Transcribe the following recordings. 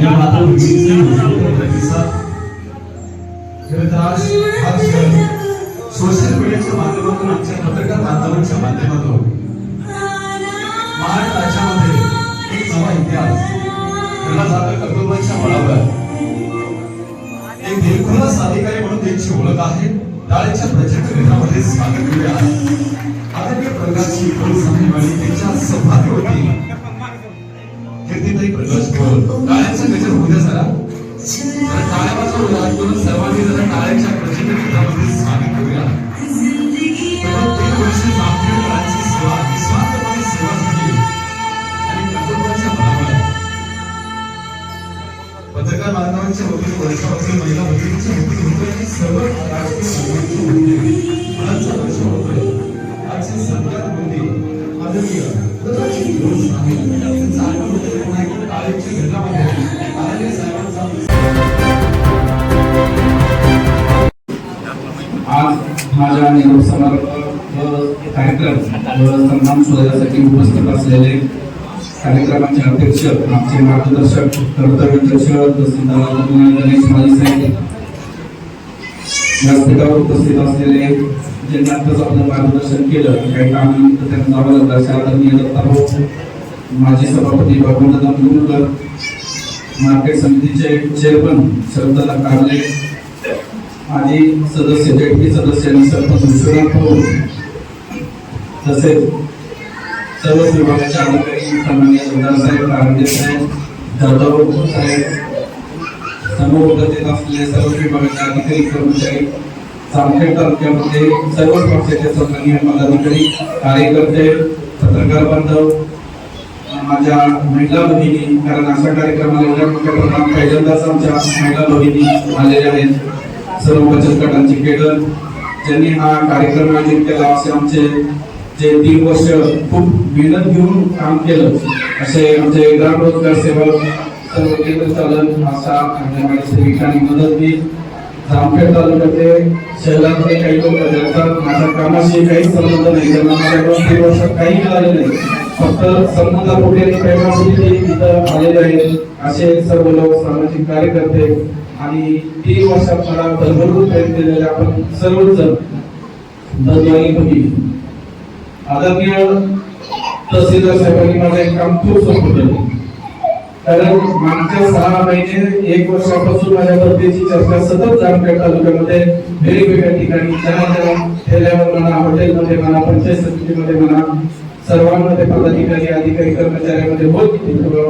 माझ्या मातृभूमीचे प्रतिसाद खरं तर आज हा सोशल मीडियाच्या माध्यमातून आमच्या पत्रकार बांधवांच्या माध्यमातून महान राज्यामध्ये एक नवा इतिहास घडला जातो कर्तव्याच्या बळावर एक दिलखुलास अधिकारी म्हणून त्यांची ओळख आहे टाळेच्या प्रचंड निधनामध्ये स्वागत करूया आदरणीय प्रकाशची पोलीस साहेबांनी त्यांच्या सौभाग्य होती कीर्तीताई प्रकाश पोळ टाळ्यांचा गजर होऊ द्या जरा टाळ्या वाजवा करून सर्वांनी जरा टाळ्यांच्या प्रचंड निधनामध्ये स्वागत करूया. नाम सन्मान सोहळ्यासाठी उपस्थित असलेले कार्यक्रमाचे अध्यक्ष आमचे मार्गदर्शक कर्तव्यदर्शक गणेश माळी साहेब व्यासपीठावर उपस्थित असलेले ज्यांना आत्ताच आपलं मार्गदर्शन केलं. काही कामानिमित्त त्यांना जावं लागलं असे आदरणीय दत्ताभाऊ माजी सभापती बाबूदादा मुलकर मार्केट समितीचे चेअरमन शरदला कारले माजी सदस्य जेडपी सदस्य आणि सरपंच विश्वनाथ भाऊ तसेच सर्व विभागाच्या अधिकारी सन्मान्य सरदार साहेब कारंजे साहेब जाधव साहेब समोर उपस्थित असलेले सर्व विभागाचे अधिकारी कर्मचारी जामखेड तालुक्यामध्ये सर्व पक्षाचे सन्मान्य पदाधिकारी कार्यकर्ते पत्रकार बांधव माझ्या महिला भगिनी कारण अशा कार्यक्रमाला एवढ्या मोठ्या प्रमाणात पहिल्यांदाच आमच्या महिला भगिनी आलेल्या आहेत. सर्व बचत गटांचे केडर ज्यांनी हा कार्यक्रम आयोजित केला असे आमचे जे तीन वर्ष खूप मेहनत घेऊन काम केलं असे आमचे ग्राम रोजगार सेवक सर्व केंद्र चालन आशा अंगणवाडी सेविकांनी मदतनीस जामखेड तालुक्यातले शहरातले काही लोक ज्यांचा माझ्या कामाशी काही संबंध नाही त्यांना माझ्याकडून तीन वर्षात काही मिळाले नाही. फक्त संबंधापोटी आणि प्रेमापोटी ते इथं आलेले आहेत असे सर्व लोक सामाजिक कार्यकर्ते आणि तीन वर्षात मला भरभरून प्रयत्न दिलेले आपण सर्वच जण नजवानी बघितली. आदरणीय तहसीलदार साहेबांनी माझं एक काम खूप सोपं कारण मागच्या सहा महिने एक वर्षापासून माझ्या बदलीची चर्चा सतत जामखेड तालुक्यामध्ये वेगवेगळ्या ठिकाणी ज्यांना ठेल्यावर म्हणा हॉटेलमध्ये म्हणा पंचायत समितीमध्ये म्हणा सर्वांमध्ये पदाधिकारी अधिकारी कर्मचाऱ्यांमध्ये होत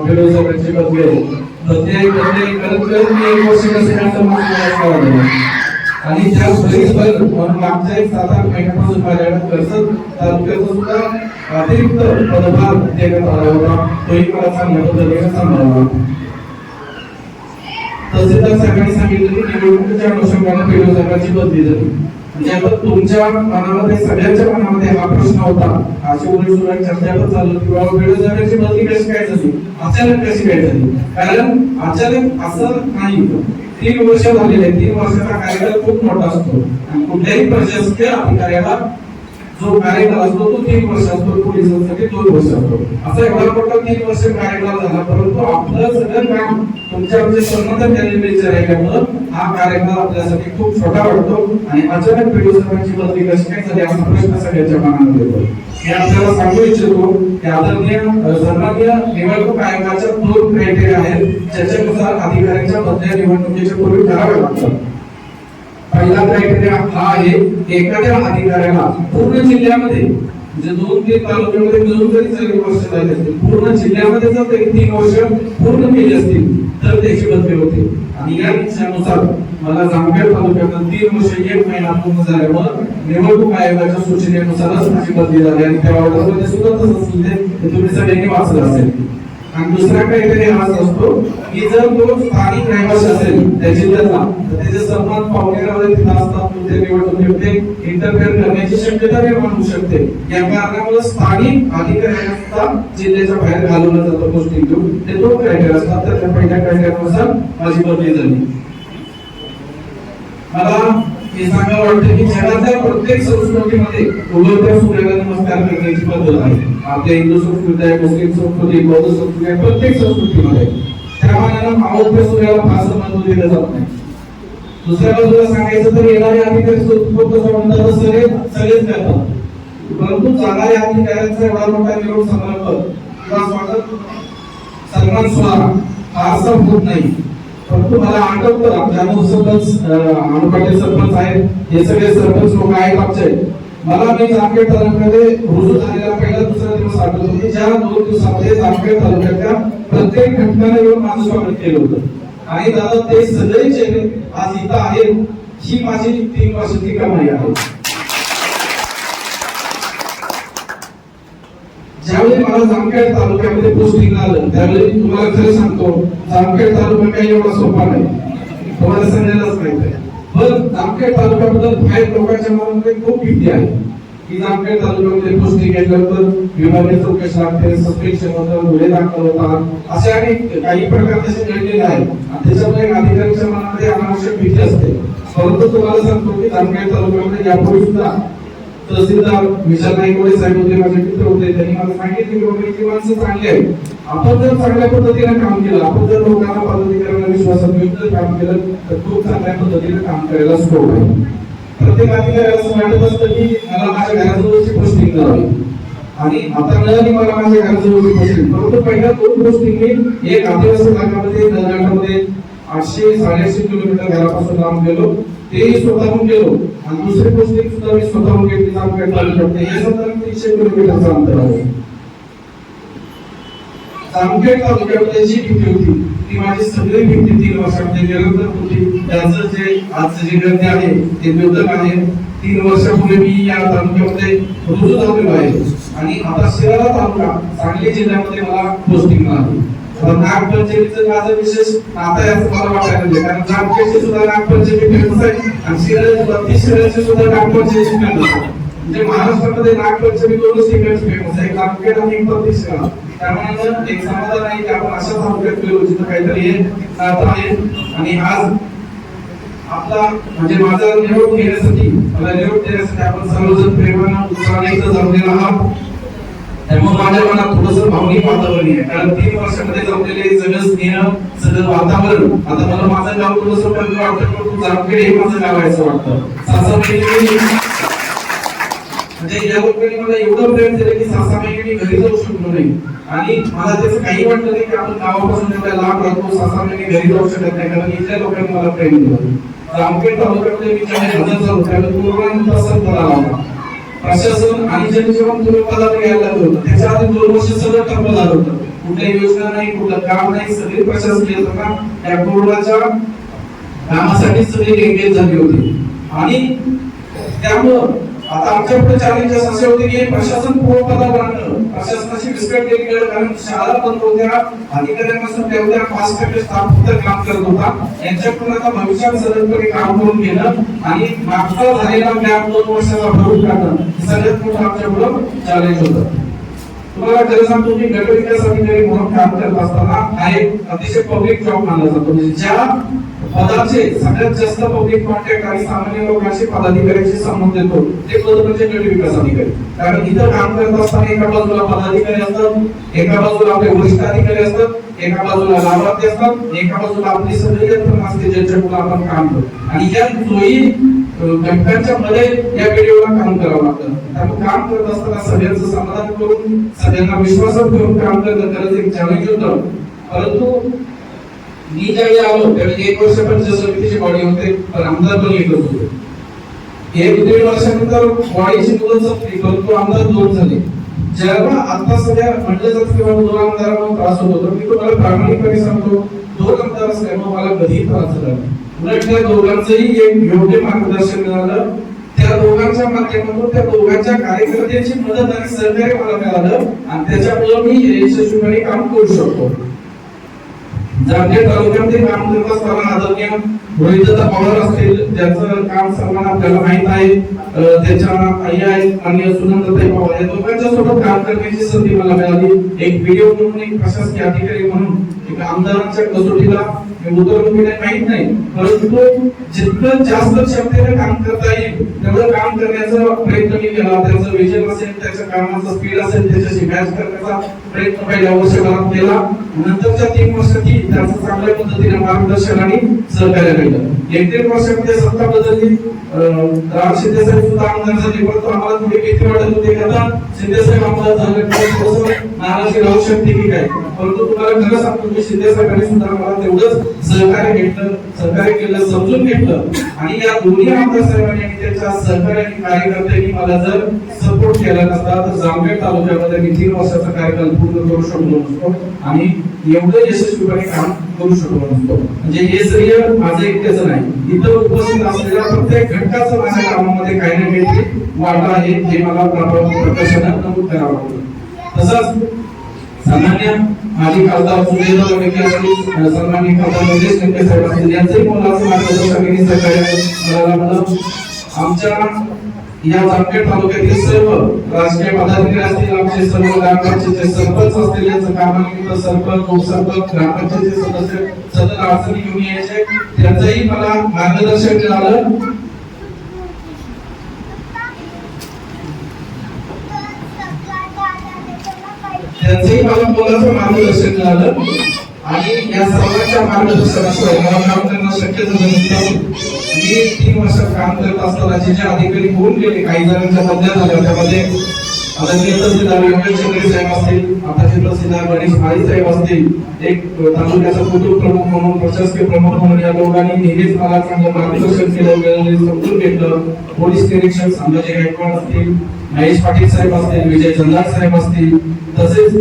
बेरोजगारांची बदली आहे बदली बदली करत एक वर्ष कसं काय समजलं मला आणि त्या परिसर म्हणून मागच्या एक सात आठ महिन्यापासून माझ्याकडे कर्जत तालुक्याचा सुद्धा अतिरिक्त पदभार देण्यात आला होता. तोही मला चांगल्या पद्धतीने सांभाळला तहसीलदार साहेबांनी सांगितलं की निवडणुकीच्या अनुषंगाने बेरोजगाराची बदली झाली. म्हणजे ज्यावर तुमच्या मनामध्ये सगळ्यांच्या मनामध्ये हा प्रश्न होता. अशी उलट सुलट चर्चा पण चालू की बाबा बेरोजगाराची बदली कशी काय झाली? अचानक कशी काय झाली? कारण अचानक असं नाही तीन वर्ष झालेले तीन वर्षाचा कार्यकाळ खूप मोठा असतो. आणि कुठल्याही प्रशासकीय अधिकाऱ्याला जो कार्यकाळ असतो तो तीन वर्ष असतो. पोलिसांसाठी दोन वर्ष असतो. असा एवढा मोठा तीन वर्ष कार्यकाळ झाला परंतु आपलं सगळं काम तुमच्या म्हणजे आमचे संबंध त्यांनी राहिल्यामुळं हा कार्यक्रम आपल्यासाठी खूप छोटा वाटतो आणि अचानक बेरोजगारांची बदली कशी काय झाली असा प्रश्न सगळ्याच्या मनात येतो. मी आपल्याला सांगू इच्छितो की आदरणीय सन्माननीय निवडणूक आयोगाच्या दोन क्रायटेरिया आहेत ज्याच्यानुसार अधिकाऱ्यांच्या बदल्या निवडणुकीच्या पूर्वी कराव्या लागतात. पहिला क्रायटेरिया हा आहे एखाद्या अधिकाऱ्याला पूर्ण जिल्ह्यामध्ये म्हणजे दोन तीन तालुक्यामध्ये मिळून जरी सगळे वर्ष झाले असतील पूर्ण जिल्ह्यामध्ये जर ते तीन वर्ष पूर्ण केली असतील तर त्याची बदली होते. आणि या विषयानुसार मला जामखेड तालुक्यात तीन वर्ष एक महिना पूर्ण झाल्यामुळे निवडणूक आयोगाच्या सूचनेनुसारच माझी बदली झाली आणि त्या ऑर्डरमध्ये सुद्धा तसंच तुम्ही सगळ्यांनी वाचलं असेल. आणि दुसरा काहीतरी हाच असतो की जर तो स्थानिक रहिवासी असेल त्या जिल्ह्याचा तर त्याचे सन्मान पावणेरामध्ये तिथं असतात तो ते निवडणुकीमध्ये इंटरफेअर करण्याची शक्यता निर्माण होऊ शकते. या कारणामुळे स्थानिक अधिकाऱ्यांचा जिल्ह्याच्या बाहेर घालवला जातो गोष्टी घेऊन ते दोन क्रायटेरिया असतात तर त्या पहिल्या क्रायटेरियानुसार माझी बदली झाली. मला हे सांगावं वाटतं की जगातल्या प्रत्येक संस्कृतीमध्ये उगवत्या सूर्याला नमस्कार करण्याची पद्धत आहे. आपल्या हिंदू संस्कृती आहे मुस्लिम संस्कृती बौद्ध संस्कृती आहे प्रत्येक संस्कृतीमध्ये. त्या मानानं नावावर सूर्याला फार महत्त्व दिलं जात नाही. दुसऱ्या बाजूला सांगायचं तर येणारे अधिकारी कसं म्हणतात सगळे सगळेच करतात. परंतु जाणाऱ्या अधिकाऱ्यांचा एवढा मोठा निरोप समारंभ किंवा स्वागत सन्मान सोहळा फारसा होत नाही. परंतु मला आठवतं आमच्या अनुभव सरपंच अनुपाटे सरपंच आहेत. हे सगळे सरपंच लोक आहेत आमचे. मला मी जामखेड तालुक्यामध्ये रुजू झालेला पहिला दुसरा दिवस आठवतो. की ज्या दोन दिवसामध्ये जामखेड तालुक्यातल्या प्रत्येक घटकाने येऊन माझं स्वागत केलं होतं. आणि दादा ते सगळे चेहरे आज इथं आहेत ही माझी तीन वर्षाची कमाई आहे. ज्यावेळी मला जामखेड तालुक्यामध्ये पोस्टिंग आलं त्यावेळी तुम्हाला खरं सांगतो जामखेड तालुका काही एवढा सोपा नाही. तुम्हाला सांगायलाच माहीत आहे. पण जामखेड तालुक्याबद्दल बाहेर लोकांच्या मनामध्ये खूप भीती आहे. की जामखेड तालुक्यामध्ये पोस्टिंग घेतल्यानंतर विभागीय चौकशी लागते सस्पेन्शन होतं गुन्हे दाखल होतात असे अनेक काही प्रकार तसे घडलेले आहेत. आणि त्याच्यामुळे अधिकाऱ्यांच्या मनामध्ये अनावश्यक भीती असते. परंतु तुम्हाला सांगतो की जामखेड तालुक्यामध्ये यापूर्वी सुद्धा तहसीलदार विशाल नाईकवाडे साहेब होते माझे मित्र होते त्यांनी मला सांगितले की बाबा इथे माणसं चांगली आहेत. आपण जर चांगल्या पद्धतीने काम केलं आपण जर लोकांना पदाधिकाऱ्यांना विश्वासात घेऊन जर काम केलं तर खूप चांगल्या पद्धतीने काम करायला स्कोप आहे. प्रत्येक अधिकाऱ्याला असं वाटत असतं की मला माझ्या घराजवळची पोस्टिंग करावी. आणि आता मिळाली मला माझ्या घराजवळची पोस्टिंग परंतु पहिल्या दोन पोस्टिंग मी एक आदिवासी भागामध्ये नळघाटामध्ये आठशे साडेआठशे किलोमीटर घरापासून लांब गेलो. ते स्वतःहून गेलो आणि दुसरी पोस्टिंग सुद्धा मी स्वतःहून घेतली जामखेड तालुक्यामध्ये हे साधारण तीनशे किलोमीटरचं अंतर आहे. जामखेड तालुक्यामध्ये जी भीती होती ती माझी सगळी भीती तीन वर्षामध्ये निरंतर होती. त्याचं जे आजचं जे गर्दी आहे ते द्योतक आहे. तीन वर्षापूर्वी मी या तालुक्यामध्ये रुजू झालेलो आहे आणि आता शिराळा तालुका सांगली जिल्ह्यामध्ये मला पोस्टिंग मिळाली. नागपंचमीचं माझं विशेष नातं आहे असं मला वाटायला लागलं कारण जामखेडची सुद्धा नागपंचमी फेमस आहे आणि शिराळ्याची बत्तीस शिराळ्याची सुद्धा नागपंचमी फेमस आहे. म्हणजे महाराष्ट्रामध्ये नागपंचमी दोनच ठिकाणी फेमस आहे. जामखेड आणि बत्तीस त्यामुळे एक समाधान आहे की आपण अशा तालुक्यात गेलो जिथं काहीतरी हे आहे. आणि आज आपला म्हणजे माझा निरोप घेण्यासाठी मला निरोप देण्यासाठी आपण सर्वजण प्रेमानं उत्साहाने इथं जमलेला आहात. त्यामुळे माझ्या मनात थोडस भावनिक वातावरण आहे. कारण तीन वर्षामध्ये जमलेले सगळं स्नेह सगळं वातावरण आता मला माझं गाव थोडस वाटतं जामखेड हे माझं गाव आहे असं वाटतं. सासाबाई म्हणजे या लोकांनी मला एवढं प्रेम दिलं की सासाबाई मी घरी जाऊ शकलो नाही. आणि मला त्याचं काही वाटलं नाही की आपण गावापासून एवढ्या लांब राहतो सासाबाई घरी जाऊ शकत नाही कारण इथल्या लोकांनी मला प्रेम दिलं. जामखेड तालुक्यामध्ये मी ज्यावेळी हजर झालो त्यावेळी पूर्ण संत आला होता प्रशासन आणि जनजीवन तुम्ही पदावर यायला लागलं होतं. त्याच्या आधी दोन वर्ष सगळं ठप्प झालं होतं. कुठल्या योजना नाही कुठलं काम नाही सगळी प्रशासन येत होता. त्या कोरोनाच्या कामासाठी सगळी एंगेज झाली होती. आणि त्यामुळं आता आमच्या पुढे चॅलेंजेस असे होते की प्रशासन पूर्वपदावर आणणं. प्रशासनाशी विस्कट केली गेलं कारण शाळा बंद होत्या अधिकाऱ्यांना सुट्ट्या होत्या फास्ट टॅग स्टाफ फक्त काम करत होता. यांच्याकडून आता भविष्यात सदनपणे काम करून घेणं आणि मागचा झालेला मॅप दोन वर्षाचा भरून काढणं सगळ्यात मोठं आमच्या पुढं चॅलेंज होतं. तुम्हाला खरं सांगतो की गट अधिकारी म्हणून काम करत असताना हा एक अतिशय पब्लिक जॉब मानला जातो. म्हणजे ज्या पदाचे सगळ्यात जास्त पब्लिक कॉन्टॅक्ट आणि सामान्य लोकांशी पदाधिकाऱ्यांशी संबंध येतो. ते पद म्हणजे गट विकास अधिकारी. कारण इथं काम करत असताना एका बाजूला पदाधिकारी असतात एका बाजूला आपले वरिष्ठ अधिकारी असतात एका बाजूला लाभार्थी असतात एका बाजूला आपली सगळी यंत्रणा असते ज्यांच्याकडून आपण काम करतो. आणि या दोन्ही घटकांच्या मध्ये या व्हिडिओला काम करावं लागतं. त्यामुळे काम करत असताना सगळ्यांचं समाधान करून सगळ्यांना विश्वासात घेऊन काम करणं खरंच एक चॅलेंज होतं परंतु मी ज्यावेळी आलो त्यावेळी एक वर्ष पंचायत समितीची बॉडी होते पण आमदार पण एकच होते. एक दीड वर्षानंतर बॉडीची मुदत संपली परंतु आमदार दोन झाले. जेव्हा आता सध्या म्हणलं जात की बाबा दोन आमदारांना त्रास होत होता मी तुम्हाला प्रामाणिकपणे सांगतो दोन आमदार असल्यामुळे मला कधीही त्रास झाला उलट त्या दोघांचंही एक योग्य मार्गदर्शन मिळालं. त्या दोघांच्या माध्यमातून त्या दोघांच्या कार्यकर्त्यांची मदत आणि सहकार्य मला मिळालं. आणि त्याच्यामुळे मी यशस्वीपणे काम करू शकतो. जामखेड तालुक्यामध्ये काम करत आदरणीय रोहितदा पवार असतील ज्यांचं काम सर्वांना आपल्याला माहीत आहे. त्याच्या त्यांच्या आई आहेत आणि सुनंदताई पवार या दोघांच्या सोबत काम करण्याची संधी मला मिळाली. एक व्हिडिओ म्हणून एक प्रशासकीय अधिकारी म्हणून एक आमदारांच्या कसोटीला उतरून घेणे माहीत नाही. परंतु जितकं जास्त क्षमतेने काम करता येईल तेवढं काम करण्याचा प्रयत्न मी केला. त्याचं विजन असेल त्याच्या कामाचा स्पीड असेल त्याच्याशी मॅच करण्याचा प्रयत्न पहिल्या वर्षभरात केला. नंतरच्या तीन वर्षात त्याचं चांगल्या पद्धतीने मार्गदर्शन आणि सहकार्य केलं. एक दीड वर्षामध्ये सत्ता बदलली. राम शिंदे साहेब सुद्धा आमदार झाले. परंतु आम्हाला थोडी भीती वाटत होती. आता शिंदे साहेब आमदार झाले नाराजी राहू शकते की काय? परंतु तुम्हाला खरं सांगतो की शिंदे साहेबांनी सुद्धा आम्हाला तेवढंच सहकार्य घेतलं सहकार्य केलं समजून घेतलं. आणि या दोन्ही आमदार साहेबांनी आणि त्यांच्या सहकारी कार्यकर्त्यांनी मला जर सपोर्ट केला नसता तर जामखेड तालुक्यामध्ये मी तीन वर्षाचा कार्यकाल पूर्ण करू शकलो नसतो आणि एवढं यशस्वीपणे काम करू शकलो नसतो. म्हणजे हे श्रेय माझं एकट्याचं नाही. इथं उपस्थित असलेल्या प्रत्येक घटकाचं माझ्या कामामध्ये काही ना काहीतरी वाटा आहे हे मला प्रभाव प्रकर्षानं नमूद करावं लागतं. तसंच सामान्य माजी खासदार सुरेंद्र लोणीकर असतील सन्माननीय खासदार योगेश लंके साहेब असतील यांचंही मोलाचं मार्गदर्शन यांनी सहकार्य मला लाभलं आमच्या या जामखेड तालुक्यातील सर्व राजकीय पदाधिकारी असतील आमचे सर्व ग्रामपंचायतचे सरपंच असतील यांचं कामानिमित्त सरपंच उपसरपंच ग्रामपंचायतचे सदस्य सदर अडचणी घेऊन यायचे. त्यांचंही मला मार्गदर्शन मिळालं. त्यांचंही मला मोलाचं मार्गदर्शन मिळालं आणि या सर्वांच्या मार्गदर्शनाशिवाय मला काम करणं शक्य झालं नसतं मी तीन वर्ष काम करत असताना जे जे अधिकारी होऊन गेले काही जणांच्या बदल्या झाल्या त्यामध्ये आदरणीय तहसीलदार योगेश साहेब असतील आताचे तहसीलदार गणेश माळी साहेब असतील एक तालुक्याचा कुटुंब प्रमुख म्हणून प्रशासकीय प्रमुख म्हणून या लोकांनी नेहमीच मला चांगलं मार्गदर्शन केलं समजून घेतलं. पोलीस निरीक्षक संभाजी गायकवाड असतील महेश पाटील साहेब असतील विजय जल्लाद साहेब असतील तसेच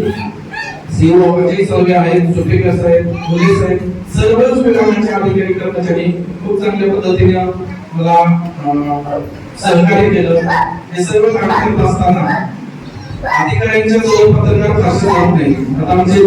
सीओ अजय सौर्य आहेत सुपेकर साहेब मुले साहेब सर्वच विभागांचे अधिकारी कर्मचारी खूप चांगल्या पद्धतीने मला सहकार्य केलं. हे सर्व काम करत असताना अधिकाऱ्यांच्या जवळ पत्रकार फारसे जात नाही आता आमचे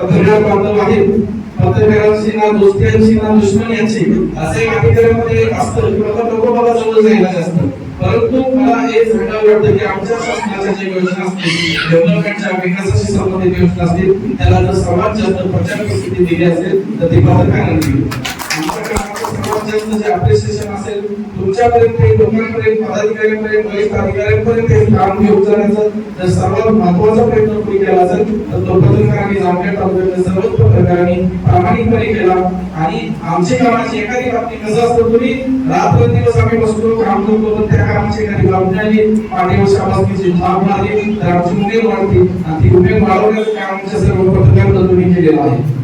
पत्रकार बांधव आहेत पत्रकारांशी ना दोस्त्यांशी ना दुश्मन यांची असे अधिकाऱ्यांमध्ये असतं की बाबा नको बाबा जवळ जायला जास्त परंतु मला हे सांगावं वाटतं की आमच्या शासनाच्या ज्या योजना असतील डेव्हलपमेंटच्या विकासाशी संबंधित योजना असतील त्याला जर सर्वात जास्त प्रचार प्रसिद्धी दिली असेल तर ती पत्रकारांनी दिली आमच्या जे अप्रिसिएशन असेल तुमच्यापर्यंत लोकांपर्यंत पदाधिकाऱ्यांपर्यंत वरिष्ठ अधिकाऱ्यांपर्यंत हे काम घेऊन जाण्याचा जर सर्वात महत्त्वाचा प्रयत्न तुम्ही केला असेल तर तो पत्रकारांनी जामखेड तालुक्यातल्या सर्वच पत्रकारांनी प्रामाणिकपणे केला. आणि आमच्या कामाची एखादी बाबती कसं असतं तुम्ही रात्र दिवस आम्ही बसतो काम करतो पण त्या कामाची एखादी बाबती आली पाठीवर शाबासकीची थाप मारली तर आमची उमेद वाढते. आणि ती उमेद वाढवण्याचं काम आमच्या सर्व पत्रकारांना तुम्ही केलेलं आहे.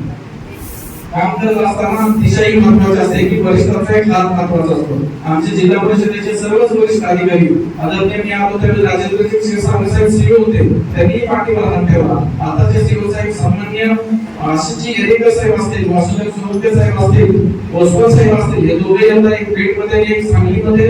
काम करत असताना दिशाही महत्वाची असते की वरिष्ठांचा एक लाभ महत्त्वाचा असतो. आमचे जिल्हा परिषदेचे सर्वच वरिष्ठ अधिकारी आदरणीय मी आलो त्यावेळी राजेंद्र क्षीरसागर साहेब सीओ होते त्यांनी पाठिंबा ठेवला ठेवला. आताचे सीओ साहेब सामान्य आशिषजी येरेकर साहेब असतील वासुदेव सुरवते साहेब असतील ओसवाल साहेब असतील हे दोघे यंदा एक पेठमध्ये आणि एक सांगलीमध्ये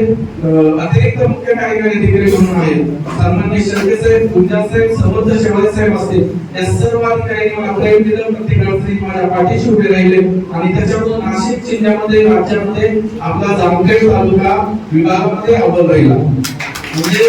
अतिरिक्त मुख्य कार्यकारी अधिकारी म्हणून आहेत. सन्मान्य शर्के साहेब गुंजा साहेब समर्थ शेवाळे साहेब असतील. या सर्व अधिकारी मला दिलं प्रत्येक अडचणीत माझ्या पाठीशी उभे राहिले. आणि त्याच्यामधून नाशिक जिल्ह्यामध्ये राज्यामध्ये आपला जामखेड तालुका विभागामध्ये अव्वल राहिला. म्हणजे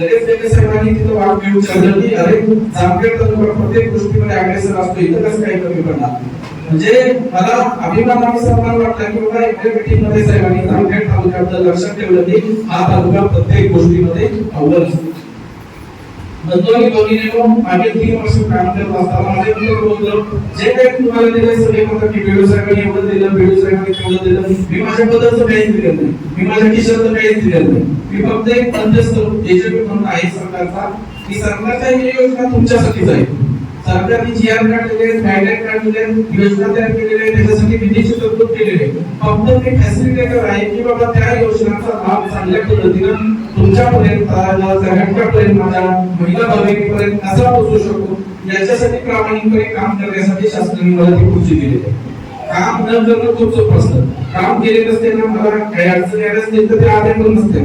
लगेच तिथं वाट की अरे जामखेड तालुका प्रत्येक गोष्टीमध्ये अग्रेसर असतो. इथं कसं काही कमी पडणार? म्हणजे मला अभिमान आणि सन्मान वाटला की बाबा मीटिंगमध्ये साहेबांनी जामखेड तालुक्याबद्दल लक्षात ठेवलं की हा तालुका प्रत्येक गोष्टीमध्ये अव्वल असतो. बंधूंनी दोन्हीने मागील तीन वर्ष काम करत असताना माझे मित्र जे काही तुम्हाला दिले सगळे म्हणतात की बीडू साहेबांनी एवढं दिलं बीडू साहेबांनी तेवढं दिलं. मी माझ्याबद्दलचं काहीच दिलं नाही. मी माझ्या किशोरचं काहीच दिलं नाही. मी फक्त एक मध्यस्थ एजंट म्हणून आहे सरकारचा की सरकारच्या योजना तुमच्यासाठीच आहे. सरकारने जी आर कार्ड काढलेले गाईडलाईन दिले योजना तयार केलेले त्याच्यासाठी निधीची तरतूद केलेली आहे फक्त ते फॅसिलिटेटर आहे की बाबा त्या योजनांचा लाभ चांगल्या पद्धतीनं तुमच्यापर्यंत सगळ्यांच्यापर्यंत माझ्या महिला भगिनीपर्यंत कसा पोहोचू शकतो याच्यासाठी प्रामाणिकपणे काम करण्यासाठी शासनाने मला ती खुर्ची दिली आहे. काम न करणं खूप सोपं असतं. काम केले नसते ना मला काही अडचण आल्या असतील तर ते आधार पण नसते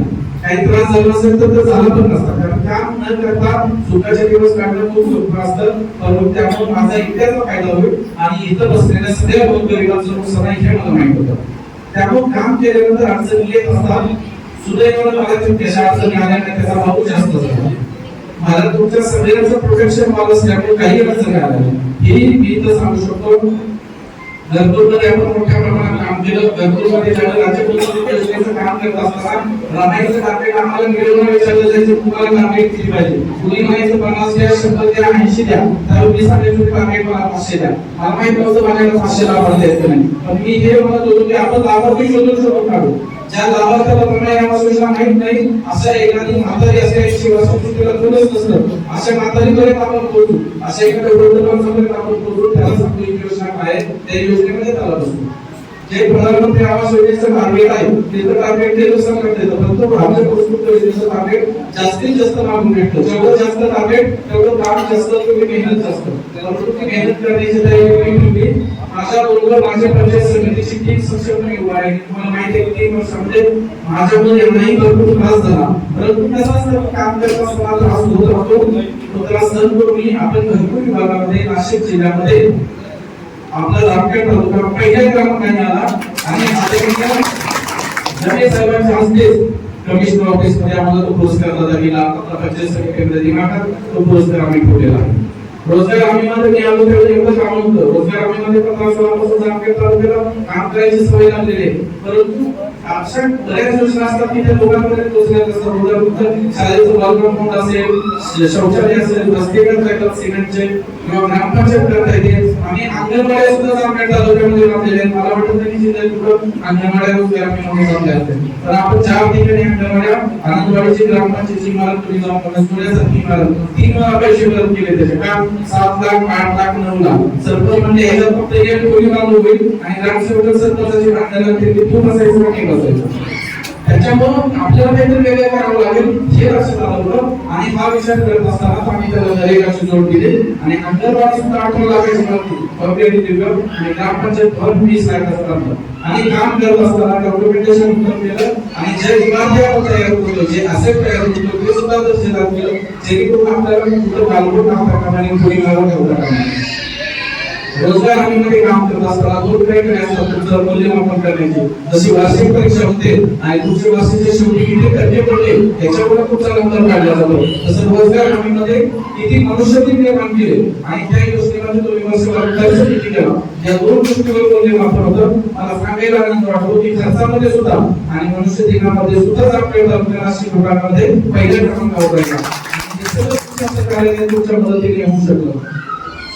काही त्रास झाला असेल तर ते झाला पण नसतं. कारण काम न करता सुखाचे दिवस काढणं खूप सोपं असतं. परंतु त्यामुळे माझा इतक्याचा फायदा होईल आणि इथं बसलेल्या सगळ्या गोरगरिबांचं नुकसान हे मला माहीत होतं. त्यामुळे काम केल्यानंतर अडचणी येत असतात. सुदैवानं मला ते कशा अडचणी आल्या नाही त्याचा भाऊ जास्त झाला. मला तुमच्या सगळ्यांचं प्रोटेक्शन व्हावं असल्यामुळे काही अडचणी आल्या नाही. हे मी इथं सांगू शकतो. घरकुलमध्ये आपण मोठ्या प्रमाणात काम केलं घरकुलमध्ये ज्यावेळेला राज्य कुलकर्णी योजनेचं काम करत असताना रामायणचं टार्गेट आम्हाला मिळवणं विचारलं जायचं तुम्हाला टार्गेट किती पाहिजे कुणी म्हणायचं पन्नास द्या शंभर द्या ऐंशी द्या त्यावेळी मी सांगायचो की टार्गेट मला पाचशे द्या मला माहीत नव्हतं माझ्याकडे पाचशे लाभार्थी द्यायचं नाही पण मी हे म्हणत होतो की आपण लाभार्थी शोधून शोधून काढू ज्या लाभार्थ्याला प्रमाणे आवास योजना माहीत नाही अशा एखादी म्हातारी असते ऐंशी वर्षाची तिला कोणच नसतं अशा म्हातारीपर्यंत आपण पोहोचू अशा एखाद्या वृद्ध माणसापर्यंत आपण पोहोचू त्याला सांगतो ही योजना काय आहे त्या योजनेमध्ये त्याला बसतो जे प्रधानमंत्री आवास योजनेचं टार्गेट आहे ते तर टार्गेट ते नुसार करता परंतु ग्रामीण पुरस्कृत योजनेचं टार्गेट जास्तीत जास्त मागून भेटतं जेवढं जास्त टार्गेट तेवढं काम जास्त तुम्ही मेहनत जास्त. त्यामुळे तुम्ही मेहनत करण्याची तयारी तुम्ही माझ्या बरोबर माझ्या पंचायत समितीची टीम सक्षम उभा आहे तुम्हाला माहिती आहे की तीन वर्षामध्ये माझ्यामुळे एवढाही भरपूर त्रास झाला. परंतु कसं काम करत असताना त्रास होत राहतो तो त्रास सहन करून आपण भरपूर विभागामध्ये नाशिक जिल्ह्यामध्ये आपला जामखेड तालुका पहिल्या क्रमांकाने आला आणि आता जमे साहेबांच्या हस्ते कमिशनर ऑफिसमध्ये आम्हाला तो पुरस्कार दिला गेला आता पंचायत समिती केंद्र दिनांकात तो पुरस्कार आम्ही ठेवलेला आहे रोजगार हमी मध्ये मी आलो त्यावेळी एवढं काम होतं रोजगार हमी मध्ये पंधरा सोळापासून जामखेड तालुक्याला काम करायची सवय लागलेली आहे परंतु अशा बऱ्याच योजना असतात की त्या लोकांपर्यंत पोहोचण्यात असतात उदाहरणार्थ शाळेचं बालकाम फंड असेल शौचालय असेल रस्ते करता येतात सिमेंटचे किंवा ग्रामपंचायत करता येते आणि अंगणवाड्या सुद्धा तालुक्यामध्ये आहेत मला वाटत नाही जिल्ह्यात कुठं अंगणवाड्या तर आपण चार ठिकाणी अंगणवाड्या आनंदवाडीची ग्रामपंचायतीची इमारत तुम्ही जाऊन बघा पुण्यासारखी इमारत तीन वेळा पैसे केले त्याचे. काम सात लाख आठ लाख नऊ लाख. सरपंच म्हणजे याचा फक्त एक बांधू होईल आणि ग्रामसेवक सरपंचाची भांडणं बसायचं बसायचं. त्याच्यामुळं आपल्याला काहीतरी वेगळं करावं लागेल. हे लक्षात आलं होतं आणि हा विचार करत असताना आम्ही त्याला नरेगाची जोड दिली. आणि अंगणवाडी सुद्धा आठवण लाखाची नव्हती पब्लिक दिलं आणि ग्रामपंचायत भर वीस लाख असतात. आणि काम करत असताना डॉक्युमेंटेशन केलं. आणि जे इमारत्या आपण तयार करतो जे असेट तयार करतो ते सुद्धा दर्शनात केलं जेणेकरून आपल्याला कुठं घालवून आपल्या कामाने पुढे घालून ठेवता कामा रोजगार हमीमध्ये काम करत असताना दोन क्रायटेरिया असतात तुमचं मूल्यमापन करण्याची. जशी वार्षिक परीक्षा होते आणि तुमचे वार्षिकच्या शेवटी किती टक्के पडले याच्यावर तुमचा नंबर काढला जातो. तसं रोजगार हमीमध्ये किती मनुष्यबळ निर्माण केले आणि त्या योजनेमध्ये तो वर्षभर खर्च किती केला? या दोन गोष्टीवर मूल्यमापन होतं. मला सांगायला आनंद वाटतो की खर्चामध्ये सुद्धा आणि मनुष्य दिनामध्ये सुद्धा आपल्या तालुक्या नाशिक विभागामध्ये पहिल्या क्रमांकावर राहिला कार्यालय तुमच्या मदतीने होऊ शकलं.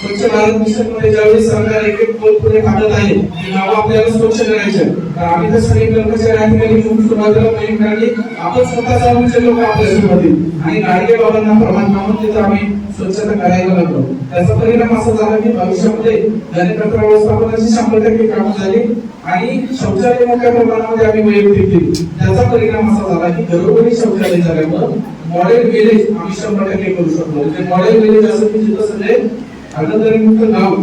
स्वच्छ भारत मिशनमध्ये ज्यावेळी सरकार एक एक पोल पुढे काढत आहे की आपल्याला स्वच्छ करायचे तर आम्ही तर सगळे कर्मचारी आणि ठिकाणी घेऊन सुरुवातीला मोहीम काढली. आपण स्वतः जाऊन लोक आपल्या सुरुवातीत आणि गाडगे बाबांना प्रमाण मानून तिथं आम्ही स्वच्छता करायला लागलो. त्याचा परिणाम असा झाला की भविष्यामध्ये घनकचरा व्यवस्थापनाची शंभर टक्के कामं झाली आणि शौचालय मोठ्या प्रमाणामध्ये आम्ही वैयक्तिक केली. त्याचा परिणाम असा झाला की घरोघरी शौचालय झाल्यामुळे मॉडेल विलेज आम्ही शंभर टक्के करू शकतो मॉडेल विलेज असं की जिथं सगळे मुक्त नाव आपण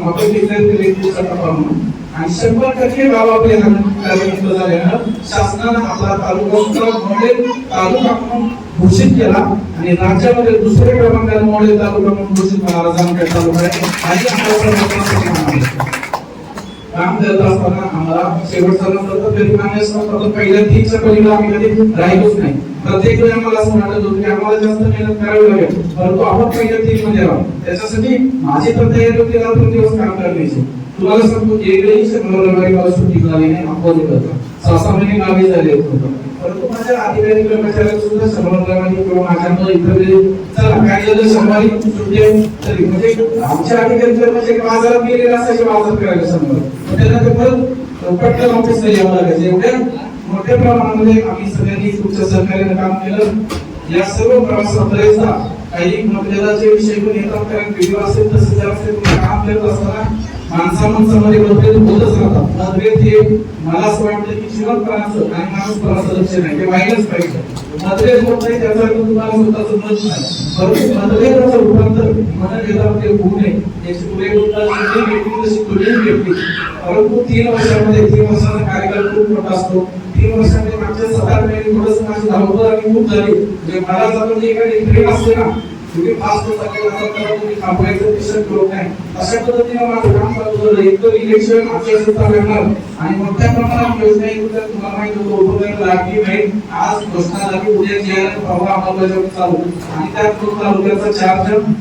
आणि शंभर टक्के गाव आपले मुक्त झाल्यानं शासनानं आपला तालुका मॉडेल तालुका म्हणून घोषित केला आणि राज्यामध्ये दुसऱ्या क्रमांकाने मॉडेल तालुका म्हणून घोषित केला जामखेड तालुका आहे. आणि आपल्या सर्वांचा सन्मान आहे. काम करत असताना आम्हाला शेवटचा नंबर तर तरी मान्य असतं पहिल्या तीनच्या पहिल्या आम्ही कधी राहिलोच नाही प्रत्येक वेळी आम्हाला असं वाटत होतं की आम्हाला जास्त मेहनत करावी लागेल परंतु आपण पहिल्या तीन मध्ये राहू त्याच्यासाठी माझी तर तयारी होती रात्र दिवस काम करण्याची तुम्हाला सांगतो एकही शंभर रविवारी मला सुट्टी झाली नाही अपोजिट होता सहा सहा महिने गावी झाले होते परंतु माझ्या अधिकारी कर्मचाऱ्यांना सुद्धा शंभर रविवारी किंवा माझ्यामुळे इतर चला काय झालं शंभरी सुट्टी तरी म्हणजे आमच्या अधिकारी कर्मचारी बाजारात गेलेले असायचे बाजार करायला शंभर मग पटकन ऑफिसला यावं लागायचं एवढ्या मोठ्या प्रमाणामध्ये आम्ही सगळ्यांनी तुमच्या सहकार्याने काम केलं. या सर्व प्रवासात काही आपल्याला विषय पण येतात कारण व्हिडिओ असेल तसं जर असेल काम करत असताना माणसा माणसामध्ये मतभेद होतच राहतात. मतभेद हे मला असं वाटतं की जीवनपणाचं आणि माणूसपणाचं लक्ष नाही ते व्हायलाच पाहिजे. मतभेद होत नाही त्याचा अर्थ तुम्हाला स्वतःचं मत नाही. परंतु मतभेदाचं रूपांतर मनभेदामध्ये होऊ नये. याची पुढे व्यक्ती तशी व्यक्ती परंतु तीन वर्षामध्ये तीन वर्षाचा कार्यकाल खूप मोठा असतो. तीन वर्षामध्ये मागच्या सात महिने थोडंसं माझी धावपळ आणि खूप झाली. म्हणजे मला जर एखादी ट्रेन असते ना तुम्ही फास्ट होता तुम्ही दिसत करू अशा पद्धतीने माझं काम चालू झालं एक तर इलेक्शन आचारसंहिता लागणार आणि मोठ्या प्रमाणात योजना येऊन तुम्हाला माहिती होतं उपकरण लागली नाही आज घोषणा झाली उद्या जी अंमलबजावणी चालू आणि त्यात दोन तालुक्याचा चार जण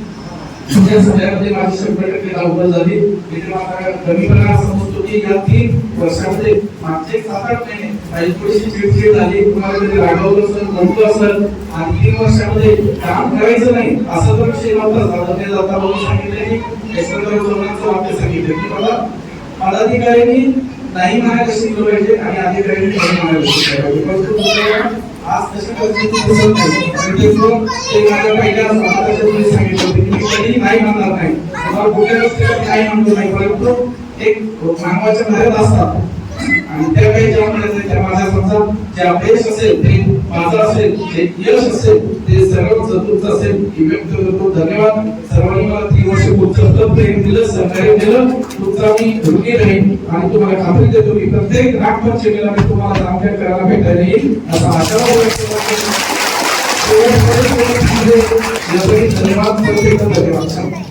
या सगळ्यामध्ये माझी शंभर टक्के धावपळ झाली. इथे मला कमीपणा समजतो की या तीन वर्षामध्ये मागचे सात आठ महिने थोडीशी चिडचिड झाली तुम्हाला कधी असेल म्हणतो असेल आणि तीन वर्षामध्ये काम करायचं नाही असं तर विषय नव्हता. झाला ते जाता बघून सांगितले की यशवंतराव चव्हाणांचं वाक्य सांगितलं की मला पदाधिकाऱ्यांनी नाही म्हणायला शिकलं पाहिजे आणि अधिकाऱ्यांनी नाही म्हणायला शिकलं पाहिजे. परंतु आज तशी परिस्थिती दिसत नाही. आणि ते माझ्या पहिल्या समाजाच्या सांगितलं की मी कधी नाही म्हणणार नाही. मला कुठे रस्त्यावर नाही म्हणतो नाही. परंतु एक मानवाच्या मर्यादा असतात. आणि त्या काही जेव्हा म्हणायचं त्या माझ्या समजा जे अपयश असेल ते माझं असेल जे यश असेल ते सर्व चतुर्थ असेल ही व्यक्त करतो. धन्यवाद. सर्वांनी मला तीन वर्ष पुढचं प्रेम दिलं सहकार्य दिलं तुमचा मी ऋणी राहीन आणि तुम्हाला खात्री देतो की प्रत्येक नागपंचमीला मी तुम्हाला नामकरण करायला भेटायला येईल. असा आशावाद व्यक्त करतो. धन्यवाद. प्रत्येक धन्यवाद.